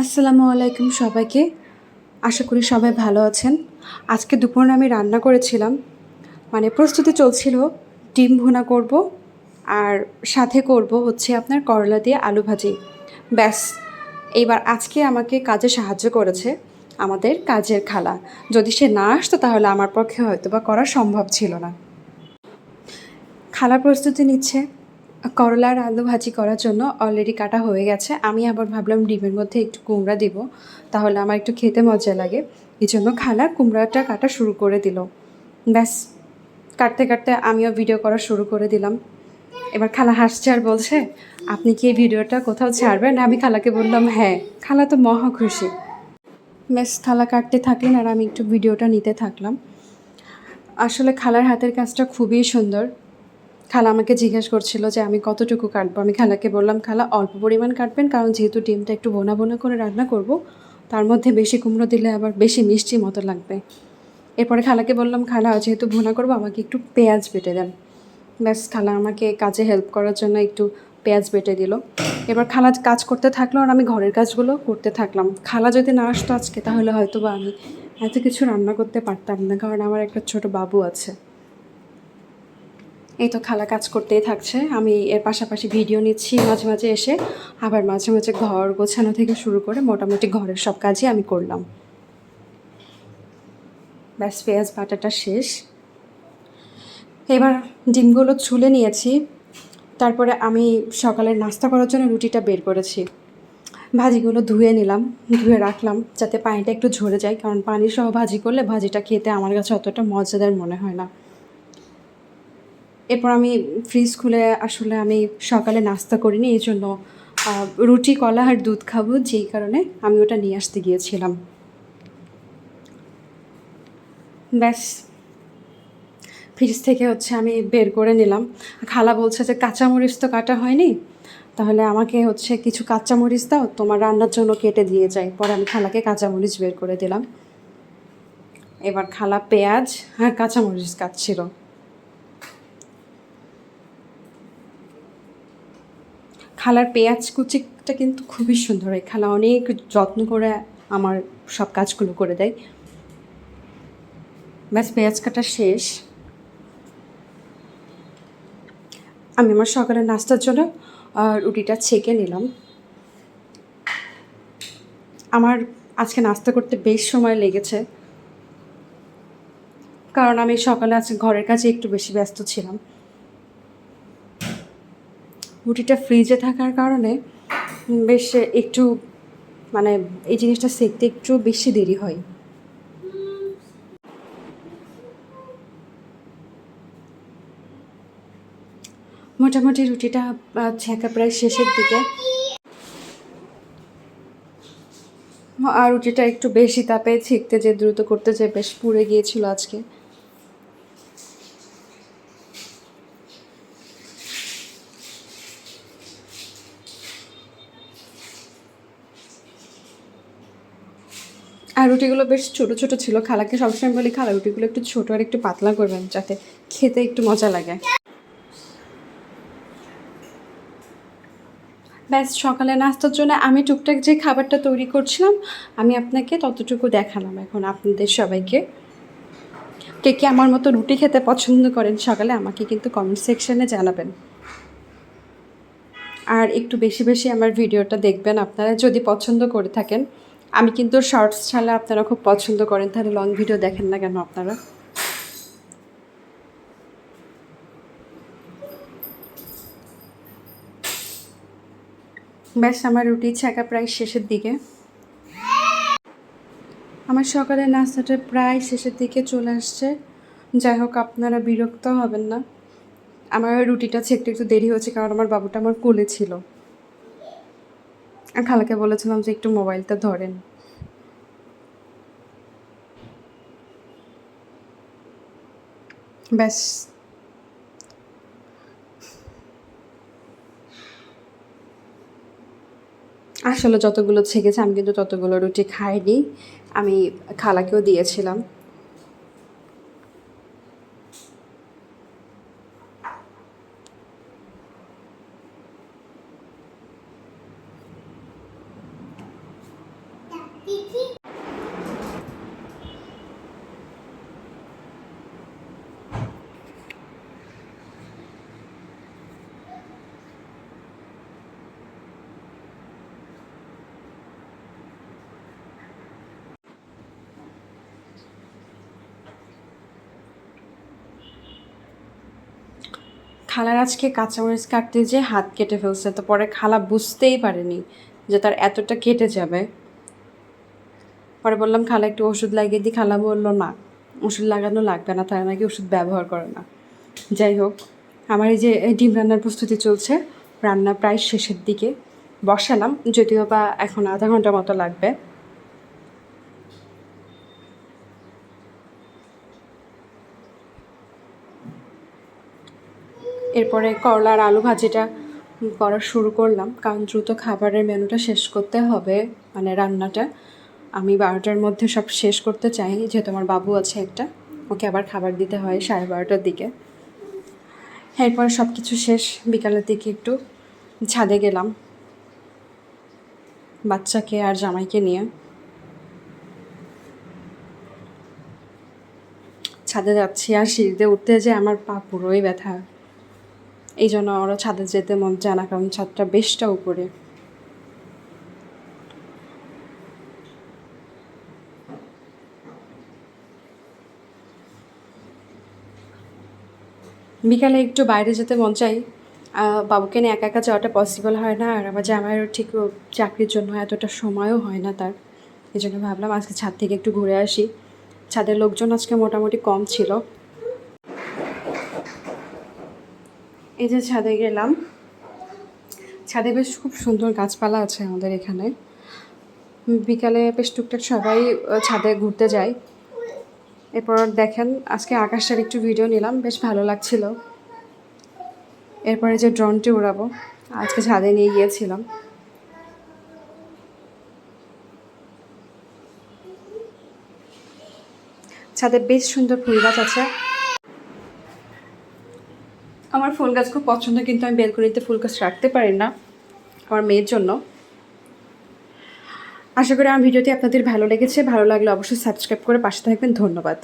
আসসালামু আলাইকুম সবাইকে। আশা করি সবাই ভালো আছেন। আজকে দুপুরে আমি রান্না করেছিলাম। মানে প্রস্তুতি চলছিল, ডিম ভুনা করব আর সাথে করব হচ্ছে আপনার করলা দিয়ে আলু ভাজি। ব্যাস, এইবার আজকে আমাকে কাজে সাহায্য করেছে আমাদের কাজের খালা। যদি সে না আসতো তাহলে আমার পক্ষে হয়তো বা করা সম্ভব ছিল না। খালা প্রস্তুতি নিচ্ছে। করলার আলু ভাজি করার জন্য অলরেডি কাটা হয়ে গেছে। আমি আবার ভাবলাম ডিমের মধ্যে একটু কুমড়া দিব, তাহলে আমার একটু খেতে মজা লাগে। এই জন্য খালা কুমড়াটা কাটা শুরু করে দিল। ব্যাস, কাটতে কাটতে আমিও ভিডিও করা শুরু করে দিলাম। এবার খালা হাসছে আর বলছে, আপনি কি এই ভিডিওটা কোথাও ছাড়বেন? আমি খালাকে বললাম হ্যাঁ খালা তো মহা খুশি। ব্যাস, খালা কাটতে থাকলেন আর আমি একটু ভিডিওটা নিতে থাকলাম। আসলে খালার হাতের কাজটা খুবই সুন্দর। খালা আমাকে জিজ্ঞেস করছিল যে আমি কতটুকু কাটবো। আমি খালাকে বললাম, খালা, অল্প পরিমাণ কাটবেন, কারণ যেহেতু ডিমটা একটু বোনা বোনা করে রান্না করব, তার মধ্যে বেশি কুমড়ো দিলে আবার বেশি মিষ্টি মতো লাগবে। এরপরে খালাকে বললাম, খালা, যেহেতু ভুনা করব, আমাকে একটু পেঁয়াজ বেটে দেন। ব্যাস, খালা আমাকে কাজে হেল্প করার জন্য একটু পেঁয়াজ বেটে দিল। এবার খালা কাজ করতে থাকল আর আমি ঘরের কাজগুলো করতে থাকলাম। খালা যদি না আসতো আজকে, তাহলে হয়তো বা আমি এত কিছু রান্না করতে পারতাম না, কারণ আমার একটা ছোট বাবু আছে। এই তো খালা কাজ করতেই থাকছে। আমি এর পাশাপাশি ভিডিও নিচ্ছি মাঝে মাঝে এসে। আবার মাঝে মাঝে ঘর গোছানো থেকে শুরু করে মোটামুটি ঘরের সব কাজই আমি করলাম। ব্যাস, পেঁয়াজ বাটাটা শেষ। এবার ডিমগুলো ছুলে নিয়েছি। তারপরে আমি সকালের নাস্তা করার জন্য রুটিটা বের করেছি। ভাজিগুলো ধুয়ে নিলাম, ধুয়ে রাখলাম যাতে পানিটা একটু ঝরে যায়। কারণ পানি সহ ভাজি করলে ভাজিটা খেতে আমার কাছে অতটা মজাদার মনে হয় না। এরপর আমি ফ্রিজ খুলে আসলে আমি সকালে নাস্তা করিনি, এই জন্য রুটি, কলা আর দুধ খাব, যেই কারণে আমি ওটা নিয়ে আসতে গিয়েছিলাম। ব্যাস। ফ্রিজ থেকে হচ্ছে আমি বের করে নিলাম। খালা বলছে যে, কাঁচামরিচ তো কাটা হয়নি, তাহলে আমাকে হচ্ছে কিছু কাঁচামরিচ দাও, তোমার রান্নার জন্য কেটে দিয়ে যায় পরে আমি খালাকে কাঁচামরিচ বের করে দিলাম। এবার খালা পেঁয়াজ আর কাঁচামরিচ কাটছিল। খালার পেঁয়াজ কুচিটা কিন্তু খুবই সুন্দর। হয় খালা অনেক যত্ন করে আমার সব কাজগুলো করে দেয়। ব্যাস, পেঁয়াজ কাটা শেষ। আমি আমার সকালের নাস্তার জন্য রুটিটা ছেঁকে নিলাম। আমার আজকে নাস্তা করতে বেশ সময় লেগেছে। কারণ আমি সকালে আজকে ঘরের কাজে একটু বেশি ব্যস্ত ছিলাম। রুটিটা ফ্রিজে থাকার কারণে বেশ একটু মানে এই জিনিসটা সেকতে একটু বেশি দেরি হয়। মোটামুটি রুটিটা ছেঁকা প্রায় শেষের দিকে। আর রুটিটা একটু বেশি তাপে ছেঁকতে যে, দ্রুত করতে যে, বেশ পুড়ে গিয়েছিল আজকে। রুটিগুলো বেশ ছোট ছোট ছিল। খালাকে সবসময় বলি, খালা, রুটিগুলো একটু ছোট আর একটু পাতলা করবেন যাতে খেতে একটু মজা লাগে। ব্যাস, সকালে নাস্তার জন্য আমি টুকটাক যে খাবারটা তৈরি করছিলাম, আমি আপনাকে ততটুকু দেখালাম এখন আপনাদের সবাইকে। কে কে আমার মতো রুটি খেতে পছন্দ করেন, সকালে আমাকে কিন্তু কমেন্ট সেকশনে জানাবেন। আর একটু বেশি বেশি আমার ভিডিওটা দেখবেন আপনারা যদি পছন্দ করে থাকেন। আমি কিন্তু শর্টস ছাড়া আপনারা খুব পছন্দ করেন, তাহলে লং ভিডিও দেখেন না কেন আপনারা? ব্যাস, আমার রুটি ছাকা প্রায় শেষের দিকে। আমার সকালের নাস্তাটা প্রায় শেষের দিকে চলে আসছে। যাই হোক, আপনারা বিরক্ত হবেন না। আমার রুটিটা ছেঁকতে একটু দেরি হয়েছে, কারণ আমার বাবুটা আমার কোলে ছিল। খালাকে বলেছিলাম যে একটু মোবাইলটা ধরেন। ব্যাস। আসলে যতগুলো ছেঁকেছে, আমি কিন্তু ততগুলো রুটি খাইনি। আমি খালাকেও দিয়েছিলাম। খালার আজকে কাঁচামরিচ কাটতে যে হাত কেটে ফেলছে, তো পরে খালা বুঝতেই পারেনি যে তার এতটা কেটে যাবে। পরে বললাম, খালা, একটু ওষুধ লাগিয়ে দিই খালা বলল, না, ওষুধ লাগানো লাগবে না, তারা নাকি ওষুধ ব্যবহার করে না। যাই হোক, আমার এই যে ডিম রান্নার প্রস্তুতি চলছে, রান্না প্রায় শেষের দিকে। বসালাম, যদিও বা এখন আধা ঘণ্টা মতো লাগবে। এরপরে করলা আর আলু ভাজিটা করা শুরু করলাম, কারণ দ্রুত খাবারের মেনুটা শেষ করতে হবে মানে রান্নাটা। আমি বারোটার মধ্যে সব শেষ করতে চাই, যেহেতু আমার বাবু আছে একটা, ওকে আবার খাবার দিতে হয় সাড়ে বারোটার দিকে। এরপরে সব কিছু শেষ, বিকালের দিকে একটু ছাদে গেলাম, বাচ্চাকে আর জামাইকে নিয়ে। ছাদে যাচ্ছি আর সিঁড়িতে উঠতে যে আমার পা পুরোই ব্যথা। এই জন্য ওরা ছাদে যেতে মন চায় না, কারণ ছাদটা বেশটা উপরে। বিকালে একটু বাইরে যেতে মন চাই। বাবুকে নিয়ে একা একা যাওয়াটা পসিবল হয় না, আর আমার জামাইয়ের ঠিক চাকরির জন্য এতটা সময়ও হয় না তার। এই জন্য ভাবলাম আজকে ছাদ থেকে একটু ঘুরে আসি। ছাদের লোকজন আজকে মোটামুটি কম ছিল। এই যে ছাদে গেলাম। ছাদে বেশ খুব সুন্দর গাছপালা আছে আমাদের এখানে। বিকালে বেশ টুকটাক সবাই ছাদে ঘুরতে যায়। এরপর দেখেন, আজকে আকাশটার একটু ভিডিও নিলাম, বেশ ভালো লাগছিল। এরপরে যে ড্রোনটি উড়াবো, আজকে ছাদে নিয়ে গিয়েছিলাম। ছাদে বেশ সুন্দর ফুল গাছ আছে। আমার ফুল গাছ খুব পছন্দ, কিন্তু আমি বেলকনিতে ফুল গাছ রাখতে পারি না আমার মেয়ের জন্য। আশা করি আমার ভিডিওটি আপনাদের ভালো লেগেছে। ভালো লাগলে অবশ্যই সাবস্ক্রাইব করে পাশে থাকবেন। ধন্যবাদ।